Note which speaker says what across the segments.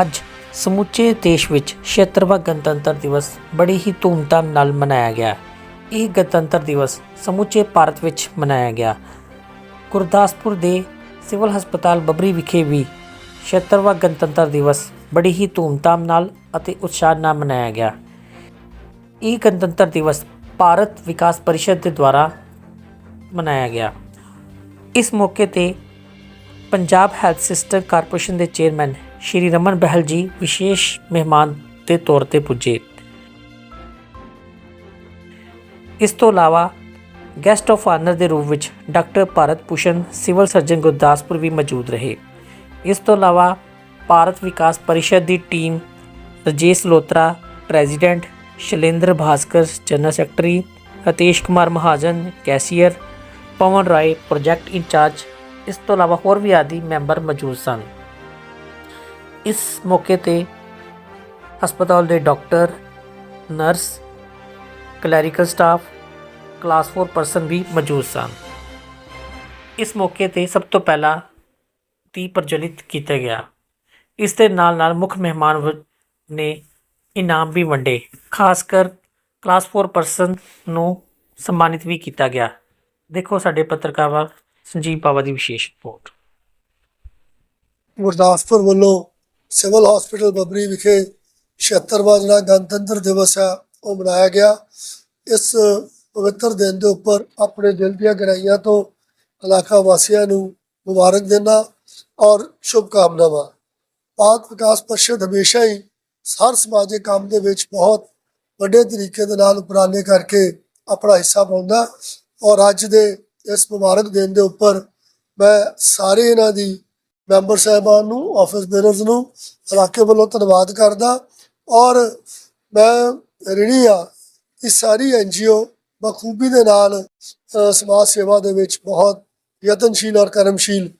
Speaker 1: ਅੱਜ ਸਮੁੱਚੇ ਦੇਸ਼ ਵਿੱਚ 76ਵਾਂ ਗਣਤੰਤਰ ਦਿਵਸ ਬੜੀ ਹੀ ਧੂਮਧਾਮ ਨਾਲ ਮਨਾਇਆ ਗਿਆ। ਇਹ ਗਣਤੰਤਰ ਦਿਵਸ ਸਮੁੱਚੇ ਭਾਰਤ ਵਿੱਚ ਮਨਾਇਆ ਗਿਆ। ਗੁਰਦਾਸਪੁਰ ਦੇ ਸਿਵਲ ਹਸਪਤਾਲ ਬਬਰੀ ਵਿਖੇ ਵੀ 76ਵਾਂ ਗਣਤੰਤਰ ਦਿਵਸ ਬੜੀ ਹੀ ਧੂਮਧਾਮ ਨਾਲ ਅਤੇ ਉਤਸ਼ਾਹ ਨਾਲ ਮਨਾਇਆ ਗਿਆ। ਇਹ ਗਣਤੰਤਰ ਦਿਵਸ ਭਾਰਤ ਵਿਕਾਸ ਪਰਿਸ਼ਦ ਦੇ ਦੁਆਰਾ ਮਨਾਇਆ ਗਿਆ। ਇਸ ਮੌਕੇ ਤੇ ਪੰਜਾਬ ਹੈਲਥ ਸਿਸਟਮ ਕਾਰਪੋਰੇਸ਼ਨ ਦੇ ਚੇਅਰਮੈਨ ਸ਼੍ਰੀ ਰਮਨ ਬਹਿਲ ਜੀ ਵਿਸ਼ੇਸ਼ ਮਹਿਮਾਨ ਦੇ ਤੌਰ ਤੇ ਪੁੱਜੇ। ਇਸ ਤੋਂ ਇਲਾਵਾ ਗੈਸਟ ਆਫ ਆਨਰ ਦੇ ਰੂਪ ਵਿੱਚ doctor Bharat Bhushan, civil surgeon Gurdaspur ਵੀ ਮੌਜੂਦ ਰਹੇ। ਇਸ ਤੋਂ ਇਲਾਵਾ ਭਾਰਤ ਵਿਕਾਸ ਪਰਿਸ਼ਦ ਦੀ team Rajesh Lotra, president Shailendra Bhaskar, general secretary Hitesh Kumar Mahajan, cashier Pawan Rai, project incharge, ਇਸ ਤੋਂ ਇਲਾਵਾ ਹੋਰ ਵੀ ਆਦਿ ਮੈਂਬਰ ਮੌਜੂਦ ਸਨ। ਇਸ ਮੌਕੇ ਤੇ ਹਸਪਤਾਲ ਦੇ doctor, nurse, clerical staff, class 4 person ਵੀ ਮੌਜੂਦ ਸਨ। ਇਸ ਮੌਕੇ ਤੇ ਸਭ ਤੋਂ ਪਹਿਲਾਂ ਦੀਪ ਪ੍ਰਜਲਿਤ ਕੀਤਾ ਗਿਆ। ਇਸ ਦੇ ਨਾਲ ਨਾਲ ਮੁੱਖ ਮਹਿਮਾਨ ਨੇ ਇਨਾਮ ਵੀ ਵੰਡੇ। ਖਾਸ ਕਰ ਕਲਾਸ 4 ਪਰਸਨ ਨੂੰ ਸਨਮਾਨਿਤ ਵੀ ਕੀਤਾ ਗਿਆ। ਦੇਖੋ ਸਾਡੇ ਪੱਤਰਕਾਰ ਸੰਜੀਵ ਪਾਵਾ ਦੀ ਵਿਸ਼ੇਸ਼ ਰਿਪੋਰਟ।
Speaker 2: ਗੁਰਦਾਸਪੁਰ ਵੱਲੋਂ ਸਿਵਲ ਹਸਪੀਟਲ ਬੱਬਰੀ ਵਿਖੇ 76ਵਾਂ ਜਿਹੜਾ ਗਣਤੰਤਰ ਦਿਵਸ ਹੈ, ਉਹ ਮਨਾਇਆ ਗਿਆ। ਇਸ ਪਵਿੱਤਰ ਦਿਨ ਦੇ ਉੱਪਰ ਆਪਣੇ ਦਿਲ ਦੀਆਂ ਗਹਿਰਾਈਆਂ ਤੋਂ ਇਲਾਕਾ ਵਾਸੀਆਂ ਨੂੰ ਮੁਬਾਰਕ ਦੇਣਾ ਔਰ ਸ਼ੁਭ ਕਾਮਨਾਵਾਂ ਭਾਰਤ ਵਿਕਾਸ ਪਰਿਸ਼ਦ ਹਮੇਸ਼ਾ ਹੀ ਹਰ ਸਮਾਜਿਕ ਕੰਮ ਦੇ ਵਿੱਚ ਬਹੁਤ ਵੱਡੇ ਤਰੀਕੇ ਦੇ ਨਾਲ ਉਪਰਾਲੇ ਕਰਕੇ ਆਪਣਾ ਹਿੱਸਾ ਪਾਉਂਦਾ। ਔਰ ਅੱਜ ਦੇ ਇਸ ਮੁਬਾਰਕ ਦਿਨ ਦੇ ਉੱਪਰ ਮੈਂ ਸਾਰੇ ਇਹਨਾਂ ਦੀ ਮੈਂਬਰ ਸਾਹਿਬਾਨ ਨੂੰ ਆਫਿਸ ਬੇਰਰਸ ਨੂੰ, ਇਲਾਕੇ ਵੱਲੋਂ ਧੰਨਵਾਦ ਕਰਦਾ ਔਰ ਮੈਂ ਰਿਣੀ ਆ ਕਿ ਸਾਰੀ ਐਨਜੀਓ ਬਖੂਬੀ ਦੇ ਨਾਲ ਸਮਾਜ ਸੇਵਾ ਦੇ ਵਿੱਚ ਬਹੁਤ ਯਤਨਸ਼ੀਲ ਔਰ ਕਰਮਸ਼ੀਲ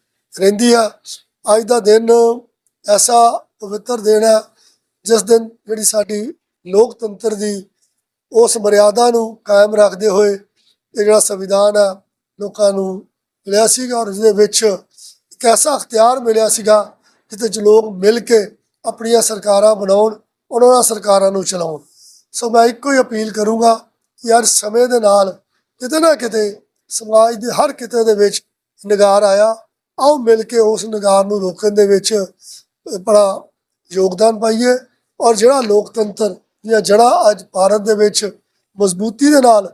Speaker 2: ਰਹਿੰਦੀ ਆ। ਅੱਜ ਦਾ ਦਿਨ ਐਸਾ ਪਵਿੱਤਰ ਦਿਨ ਹੈ ਜਿਸ ਦਿਨ ਜਿਹੜੀ ਸਾਡੀ ਲੋਕਤੰਤਰ ਦੀ ਉਸ ਮਰਿਆਦਾ ਨੂੰ ਕਾਇਮ ਰੱਖਦੇ ਹੋਏ ਇਹ ਜਿਹੜਾ ਸੰਵਿਧਾਨ ਹੈ ਲੋਕਾਂ ਨੂੰ ਮਿਲਿਆ ਸੀਗਾ ਔਰ ਇਸ ਦੇ ਵਿੱਚ ਇੱਕ ਐਸਾ ਅਖਤਿਆਰ ਮਿਲਿਆ ਸੀਗਾ ਜਿੱਥੇ ਚ ਲੋਕ ਮਿਲ ਕੇ ਆਪਣੀਆਂ ਸਰਕਾਰਾਂ ਬਣਾਉਣ ਉਹਨਾਂ ਨਾਲ ਸਰਕਾਰਾਂ ਨੂੰ ਚਲਾਉਣ। ਸੋ ਮੈਂ ਇੱਕੋ ਹੀ ਅਪੀਲ ਕਰੂੰਗਾ ਯਾਰ ਸਮੇਂ ਦੇ ਨਾਲ ਕਿਤੇ ਨਾ ਕਿਤੇ ਸਮਾਜ ਦੇ ਹਰ ਕਿਤੇ ਦੇ ਵਿੱਚ ਨਿਗਾਰ ਆਇਆ ਆਓ ਮਿਲ ਕੇ ਉਸ ਨਿਗਾਰ ਨੂੰ ਰੋਕਣ ਦੇ ਵਿੱਚ ਅ, ਬੜਾ ਯੋਗਦਾਨ ਪਾਈਏ ਔਰ ਜਿਹੜਾ ਲੋਕਤੰਤਰ ਜਾਂ ਜੜ੍ਹਾਂ ਅੱਜ ਭਾਰਤ ਦੇ ਵਿੱਚ ਮਜ਼ਬੂਤੀ ਦੇ ਨਾਲ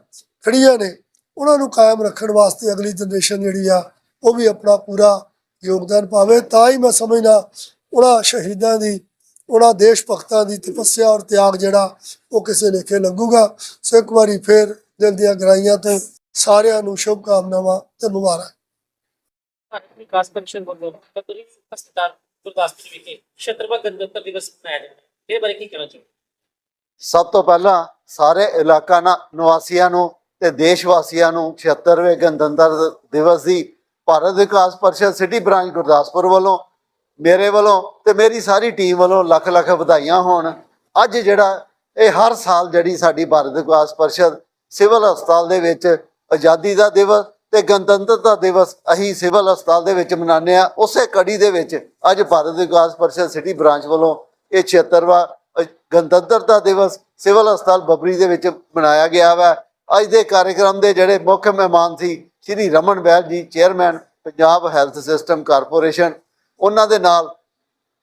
Speaker 2: ਖੜੀਆਂ ਨੇ ਉਹਨਾਂ ਨੂੰ ਕਾਇਮ ਰੱਖਣ ਵਾਸਤੇ ਅਗਲੀ ਜਨਰੇਸ਼ਨ ਜਿਹੜੀ ਆ ਉਹ ਵੀ ਆਪਣਾ ਪੂਰਾ ਯੋਗਦਾਨ ਪਾਵੇ ਤਾਂ ਹੀ ਮੈਂ ਸਮਝਦਾ ਉਹਨਾਂ ਸ਼ਹੀਦਾਂ ਦੀ ਉਹਨਾਂ ਦੇਸ਼ ਭਗਤਾਂ ਦੀ ਤਪੱਸਿਆ ਔਰ ਤਿਆਗ ਜਿਹੜਾ ਉਹ ਕਿਸੇ ਲੇਖੇ ਲੱਗੂਗਾ ਸੋ ਇੱਕ ਵਾਰੀ ਫੇਰ ਦਿਲ ਦੀਆਂ ਗਰਾਈਆਂ ਤੋਂ ਸਾਰਿਆਂ ਨੂੰ ਸ਼ੁਭ ਕਾਮਨਾਵਾਂ ਤੇ ਮੁਬਾਰਕ।
Speaker 1: ਭਾਰਤ ਵਿਕਾਸ ਪੈਨਸ਼ਨ ਵੱਲੋਂ ਕਤਰੀ ਹਸਪਤਾਲ ਗੁਰਦਾਸਪੁਰ ਵਿਖੇ 76ਵਾਂ ਗਣਤੰਤਰ ਦਿਵਸ ਮਨਾਇਆ ਜਾ ਰਿਹਾ ਹੈ। ਇਹ ਬਾਰੇ ਕੀ ਕਹਿਣਾ ਚਾਹੁੰਦੇ
Speaker 3: ਸਭ ਤੋਂ ਪਹਿਲਾਂ ਸਾਰੇ ਇਲਾਕਾ ਨਾ ਨਿਵਾਸੀਆਂ ਨੂੰ ਤੇ ਦੇਸ਼ ਵਾਸੀਆਂ ਨੂੰ 76ਵੇਂ ਗਣਤੰਤਰ ਦਿਵਸ ਦੀ ਭਾਰਤ ਵਿਕਾਸ ਪਰਿਸ਼ਦ ਸਿਟੀ ਬ੍ਰਾਂਚ ਗੁਰਦਾਸਪੁਰ ਵੱਲੋਂ ਮੇਰੇ ਵੱਲੋਂ ਤੇ ਮੇਰੀ ਸਾਰੀ ਟੀਮ ਵੱਲੋਂ ਲੱਖ ਲੱਖ ਵਧਾਈਆਂ ਹੋਣ। ਅੱਜ ਜਿਹੜਾ ਇਹ ਹਰ ਸਾਲ ਜਿਹੜੀ ਸਾਡੀ ਭਾਰਤ ਵਿਕਾਸ ਪਰਿਸ਼ਦ ਸਿਵਲ ਹਸਪਤਾਲ ਦੇ ਵਿੱਚ ਆਜ਼ਾਦੀ ਦਾ ਦਿਵਸ ਤੇ ਗਣਤੰਤਰਤਾ ਦਿਵਸ ਅਸੀਂ ਸਿਵਲ ਹਸਪਤਾਲ ਦੇ ਵਿੱਚ ਮਨਾਉਂਦੇ ਆ ਉਸੇ ਕੜੀ ਦੇ ਵਿੱਚ ਅੱਜ ਭਾਰਤ ਵਿਕਾਸ ਪਰਿਸ਼ਦ ਸਿਟੀ ਬ੍ਰਾਂਚ ਵੱਲੋਂ ਇਹ 76ਵਾਂ ਅ, ਗਣਤੰਤਰਤਾ ਦਿਵਸ ਸਿਵਲ ਹਸਪਤਾਲ ਬਬਰੀ ਦੇ ਵਿੱਚ ਮਨਾਇਆ ਗਿਆ ਵਾ। ਅੱਜ ਦੇ ਕਾਰਜਕ੍ਰਮ ਦੇ ਜਿਹੜੇ ਮੁੱਖ ਮਹਿਮਾਨ ਸੀ Shri Raman Behl ji chairman Punjab health system corporation ਉਹਨਾਂ ਦੇ ਨਾਲ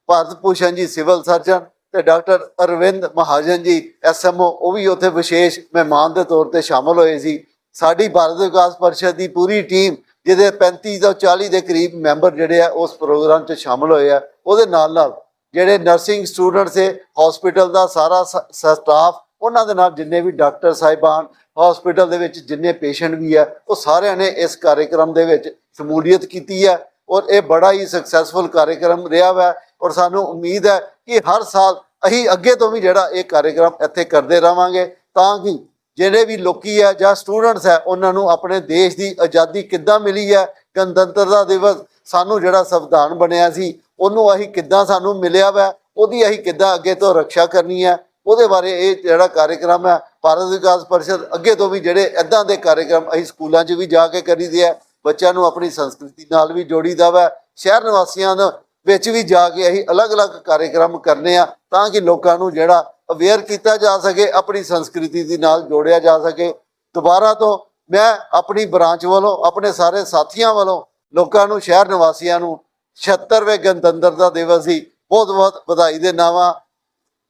Speaker 3: ਭਾਰਤ ਭੂਸ਼ਣ ਜੀ ਸਿਵਲ ਸਰਜਨ ਤੇ ਡਾਕਟਰ ਅਰਵਿੰਦ ਮਹਾਜਨ ਜੀ ਐਸਐਮਓ ਉਹ ਵੀ ਉੱਥੇ ਵਿਸ਼ੇਸ਼ ਮਹਿਮਾਨ ਦੇ ਤੌਰ ਤੇ ਸ਼ਾਮਲ ਹੋਏ ਸੀ। ਸਾਡੀ ਭਾਰਤ ਵਿਕਾਸ ਪਰਿਸ਼ਦ ਦੀ ਪੂਰੀ ਟੀਮ ਜਿਹਦੇ 35 ਤੋਂ 40 ਦੇ ਕਰੀਬ ਮੈਂਬਰ ਜਿਹੜੇ ਆ, ਉਸ ਪ੍ਰੋਗਰਾਮ 'ਚ ਸ਼ਾਮਲ ਹੋਏ ਆ। ਉਹਦੇ ਨਾਲ ਨਾਲ ਜਿਹੜੇ ਨਰਸਿੰਗ ਸਟੂਡੈਂਟਸ ਹੈ ਹਸਪੀਟਲ ਦਾ ਸਾਰਾ ਸਟਾਫ ਉਹਨਾਂ ਦੇ ਨਾਲ ਜਿੰਨੇ ਵੀ ਡਾਕਟਰ ਸਾਹਿਬਾਨ ਹਸਪੀਟਲ ਦੇ ਵਿੱਚ ਜਿੰਨੇ ਪੇਸ਼ੈਂਟ ਵੀ ਆ, ਉਹ ਸਾਰਿਆਂ ਨੇ ਇਸ ਕਾਰਜਕ੍ਰਮ ਦੇ ਵਿੱਚ ਸ਼ਮੂਲੀਅਤ ਕੀਤੀ ਹੈ ਔਰ ਇਹ ਬੜਾ ਹੀ ਸਕਸੈਸਫੁਲ ਕਾਰਜਕ੍ਰਮ ਰਿਹਾ ਵਾ ਔਰ ਸਾਨੂੰ ਉਮੀਦ ਹੈ ਕਿ ਹਰ ਸਾਲ ਅਸੀਂ ਅੱਗੇ ਤੋਂ ਵੀ ਜਿਹੜਾ ਇਹ ਕਾਰਜਕ੍ਰਮ ਇੱਥੇ ਕਰਦੇ ਰਵਾਂਗੇ ਤਾਂ ਕਿ ਜਿਹੜੇ ਵੀ ਲੋਕੀ ਆ ਜਾਂ ਸਟੂਡੈਂਟਸ ਹੈ ਉਹਨਾਂ ਨੂੰ ਆਪਣੇ ਦੇਸ਼ ਦੀ ਆਜ਼ਾਦੀ ਕਿੱਦਾਂ ਮਿਲੀ ਹੈ ਗਣਤੰਤਰਤਾ ਦਿਵਸ ਸਾਨੂੰ ਜਿਹੜਾ ਸੰਵਿਧਾਨ ਬਣਿਆ ਸੀ, ਉਹਨੂੰ ਅਸੀਂ ਕਿੱਦਾਂ ਸਾਨੂੰ ਮਿਲਿਆ ਵਾ? ਉਹਦੀ ਅਸੀਂ ਕਿੱਦਾਂ ਅੱਗੇ ਤੋਂ ਰੱਖਿਆ ਕਰਨੀ ਹੈ ਉਹਦੇ ਬਾਰੇ ਇਹ ਜਿਹੜਾ ਕਾਰਜਕ੍ਰਮ ਹੈ, ਭਾਰਤ ਵਿਕਾਸ ਪਰਿਸ਼ਦ ਅੱਗੇ ਤੋਂ ਵੀ ਜਿਹੜੇ ਇਦਾਂ ਦੇ ਕਾਰਜਕ੍ਰਮ ਅਸੀਂ ਸਕੂਲਾਂ 'ਚ ਵੀ ਜਾ ਕੇ ਕਰੀਦੇ ਆ, ਬੱਚਿਆਂ ਨੂੰ ਆਪਣੀ ਸੰਸਕ੍ਰਿਤੀ ਨਾਲ ਵੀ ਜੋੜੀਦਾ ਵਾ, ਸ਼ਹਿਰ ਨਿਵਾਸੀਆਂ ਦਾ ਵਿੱਚ ਵੀ ਜਾ ਕੇ ਅਸੀਂ ਅਲੱਗ-ਅਲੱਗ ਕਾਰਜਕ੍ਰਮ ਕਰਨੇ ਆ, ਤਾਂ ਕਿ ਲੋਕਾਂ ਨੂੰ ਜਿਹੜਾ ਅਵੇਅਰ ਕੀਤਾ ਜਾ ਸਕੇ, ਆਪਣੀ ਸੰਸਕ੍ਰਿਤੀ ਦੇ ਨਾਲ ਜੋੜਿਆ ਜਾ ਸਕੇ। ਦੁਬਾਰਾ ਤੋਂ ਮੈਂ ਆਪਣੀ ਬ੍ਰਾਂਚ ਵੱਲੋਂ, ਆਪਣੇ ਸਾਰੇ ਸਾਥੀਆਂ ਵੱਲੋਂ ਲੋਕਾਂ ਨੂੰ, ਸ਼ਹਿਰ ਨਿਵਾਸੀਆਂ ਨੂੰ 76ਵੇਂ ਗਣਤੰਤਰਤਾ ਦਿਵਸ ਦੀ ਬਹੁਤ-ਬਹੁਤ ਵਧਾਈ ਦੇ ਨਾਵਾਂ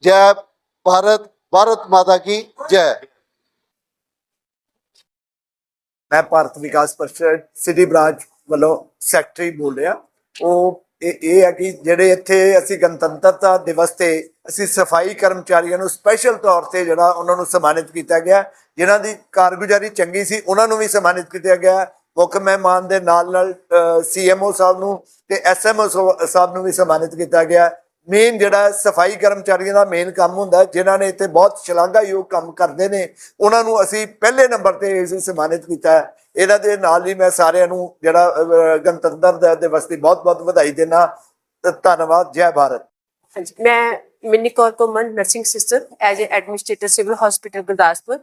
Speaker 3: ਜੈ ਭਾਰਤ ਭਾਰਤ ਮਾਤਾ ਕੀ ਜੈ।
Speaker 4: ਮੈਂ ਭਾਰਤ ਵਿਕਾਸ ਪਰਿਸ਼ਦ ਸਿਟੀ ਬ੍ਰਾਂਚ ਵੱਲੋਂ ਸੈਕਟਰੀ ਬੋਲ ਰਿਹਾ। ਉਹ ਇਹ ਇਹ ਹੈ ਕਿ ਜਿਹੜੇ ਇੱਥੇ ਅਸੀਂ ਗਣਤੰਤਰਤਾ ਦਿਵਸ ਤੇ ਅਸੀਂ ਸਫ਼ਾਈ ਕਰਮਚਾਰੀਆਂ ਨੂੰ ਸਪੈਸ਼ਲ ਤੌਰ ਤੇ ਜਿਹੜਾ ਉਹਨਾਂ ਨੂੰ ਸਨਮਾਨਿਤ ਕੀਤਾ ਗਿਆ, ਜਿਨ੍ਹਾਂ ਦੀ ਕਾਰਗੁਜ਼ਾਰੀ ਚੰਗੀ ਸੀ, ਉਹਨਾਂ ਨੂੰ ਵੀ ਸਨਮਾਨਿਤ ਕੀਤਾ ਗਿਆ। ਮੁੱਖ ਮਹਿਮਾਨ ਦੇ ਨਾਲ ਨਾਲ ਸੀਐਮਓ ਸਾਹਿਬ ਨੂੰ ਤੇ ਐਸਐਮਓ ਸਾਹਿਬ ਨੂੰ ਵੀ ਸਨਮਾਨਿਤ ਕੀਤਾ ਗਿਆ। ਮੇਨ ਜਿਹੜਾ ਸਫ਼ਾਈ ਕਰਮਚਾਰੀਆਂ ਦਾ ਮੇਨ ਕੰਮ ਹੁੰਦਾ ਜਿਨ੍ਹਾਂ ਨੇ ਇੱਥੇ ਬਹੁਤ ਸ਼ਲਾਘਾਯੋਗ ਕੰਮ ਕਰਦੇ ਨੇ, ਉਹਨਾਂ ਨੂੰ ਅਸੀਂ ਪਹਿਲੇ ਨੰਬਰ ਤੇ ਅਸੀਂ ਸਨਮਾਨਿਤ ਕੀਤਾ ਹੈ। ਇਹਨਾਂ ਦੇ ਨਾਲ ਹੀ ਮੈਂ ਸਾਰਿਆਂ ਨੂੰ ਜਿਹੜਾ ਗਣਤੰਤਰ ਦ- ਦਿਵਸ ਦੀ ਬਹੁਤ ਬਹੁਤ ਵਧਾਈ ਦੇਣਾ ਧੰਨਵਾਦ, ਜੈ ਭਾਰਤ।
Speaker 5: ਮੈਂ Mini Kaur common nursing sister as a administrator civil hospital Gurdaspur.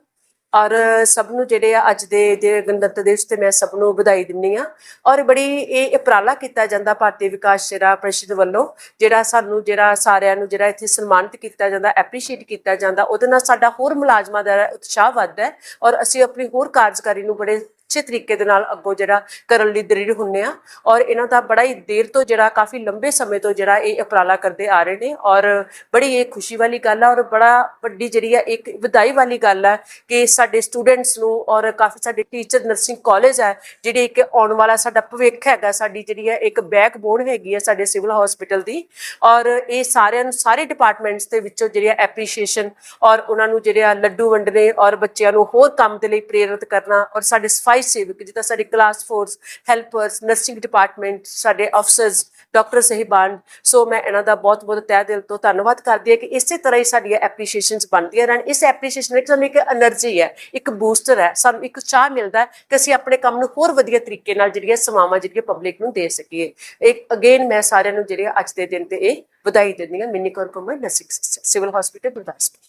Speaker 5: ਔਰ ਸਭ ਨੂੰ ਜਿਹੜੇ ਆ ਅੱਜ ਦੇ ਦੇ ਗਣਤੰਤਰ ਦਿਵਸ ਤੇ ਮੈਂ ਸਭ ਨੂੰ ਵਧਾਈ ਦਿੰਨੀ ਆ। ਔਰ ਬੜੀ ਇਹ ਉਪਰਾਲਾ ਕੀਤਾ ਜਾਂਦਾ ਭਾਰਤੀ ਵਿਕਾਸ ਜਿਹੜਾ ਪ੍ਰੀਸ਼ਦ ਵੱਲੋਂ, ਜਿਹੜਾ ਸਾਨੂੰ ਜਿਹੜਾ ਸਾਰਿਆਂ ਨੂੰ ਜਿਹੜਾ ਇੱਥੇ ਸਨਮਾਨਿਤ ਕੀਤਾ ਜਾਂਦਾ ਐਪਰੀਸ਼ੀਏਟ ਕੀਤਾ ਜਾਂਦਾ, ਉਹਦੇ ਨਾਲ ਸਾਡਾ ਹੋਰ ਮੁਲਾਜ਼ਮਾਂ ਦਾ ਉਤਸ਼ਾਹ ਵੱਧਦਾ ਹੈ। ਔਰ ਅਸੀਂ ਆਪਣੀ ਹੋਰ ਕਾਰਜਕਾਰੀ ਨੂੰ ਬੜੇ ਅੱਛੇ ਤਰੀਕੇ ਦੇ ਨਾਲ ਅੱਗੋਂ ਜਿਹੜਾ ਕਰਨ ਲਈ ਦ੍ਰਿੜ ਹੁੰਨੇ ਆ। ਔਰ ਇਹਨਾਂ ਦਾ ਬੜਾ ਹੀ ਦੇਰ ਤੋਂ ਜਿਹੜਾ ਕਾਫੀ ਲੰਬੇ ਸਮੇਂ ਤੋਂ ਜਿਹੜਾ ਇਹ ਉਪਰਾਲਾ ਕਰਦੇ ਆ ਰਹੇ ਨੇ। ਔਰ ਬੜੀ ਇਹ ਖੁਸ਼ੀ ਵਾਲੀ ਗੱਲ ਆ ਔਰ ਬੜਾ ਵੱਡੀ ਜਿਹੜੀ ਆ ਇੱਕ ਵਧਾਈ ਵਾਲੀ ਗੱਲ ਆ ਕਿ ਸਾਡੇ ਸਟੂਡੈਂਟਸ ਨੂੰ ਔਰ ਕਾਫੀ ਸਾਡੇ ਟੀਚਰ ਨਰਸਿੰਗ ਕਾਲਜ ਹੈ, ਜਿਹੜੀ ਇੱਕ ਆਉਣ ਵਾਲਾ ਸਾਡਾ ਭਵਿੱਖ ਹੈਗਾ, ਸਾਡੀ ਜਿਹੜੀ ਹੈ ਇੱਕ ਬੈਕਬੋਨ ਹੈਗੀ ਹੈ ਸਾਡੇ ਸਿਵਲ ਹਸਪੀਟਲ ਦੀ। ਔਰ ਇਹ ਸਾਰਿਆਂ ਨੂੰ, ਸਾਰੇ ਡਿਪਾਰਟਮੈਂਟਸ ਦੇ ਵਿੱਚੋਂ ਜਿਹੜੀ ਹੈ ਐਪਰੀਸ਼ੀਏਸ਼ਨ ਔਰ ਉਹਨਾਂ ਨੂੰ ਜਿਹੜੇ ਆ ਲੱਡੂ ਵੰਡਨੇ ਔਰ ਬੱਚਿਆਂ ਨੂੰ ਹੋਰ ਕੰਮ ਦੇ ਲਈ ਪ੍ਰੇਰਿਤ ਕਰਨਾ ਔਰ ਸਾਡੇ ਸਫ਼ਾਈ ਸੇਵਕ, ਜਿੱਦਾਂ ਸਾਡੇ class fours helpers nursing department ਸਾਡੇ ਅਫਸਰਸ ਡਾਕਟਰ ਸਹਿਬਾਨ, ਸੋ ਮੈਂ ਇਹਨਾਂ ਦਾ ਬਹੁਤ ਬਹੁਤ ਤਹਿ ਦਿਲ ਤੋਂ ਧੰਨਵਾਦ ਕਰਦੀ ਹਾਂ ਕਿ ਇਸੇ ਤਰ੍ਹਾਂ ਹੀ ਸਾਡੀਆਂ ਐਪਰੀਸ਼ੀਏਸ਼ਨਸ ਬਣਦੀਆਂ ਰਹਿਣ। ਇਸ ਐਪਰੀਸ਼ੀਏਸ਼ਨ ਵਿੱਚ ਸਾਨੂੰ ਇੱਕ એનર્ਜੀ ਹੈ। ਇੱਕ ਬੂਸਟਰ ਹੈ, ਸਾਨੂੰ ਇੱਕ ਚਾਹ ਮਿਲਦਾ ਹੈ ਕਿ ਅਸੀਂ ਆਪਣੇ ਕੰਮ ਨੂੰ ਹੋਰ ਵਧੀਆ ਤਰੀਕੇ ਨਾਲ ਜਿਹੜੀਆਂ ਸੇਵਾਵਾਂ ਜਿਹੜੀਆਂ ਪਬਲਿਕ ਨੂੰ ਦੇ ਸਕੀਏ। ਇੱਕ ਅਗੇਨ ਮੈਂ ਸਾਰਿਆਂ ਨੂੰ ਜਿਹੜੇ ਅੱਜ ਦੇ ਦਿਨ ਤੇ ਇਹ ਵਧਾਈ ਦਿੰਦੀ ਹਾਂ Mini corporate nursing civil hospital Gurdaspur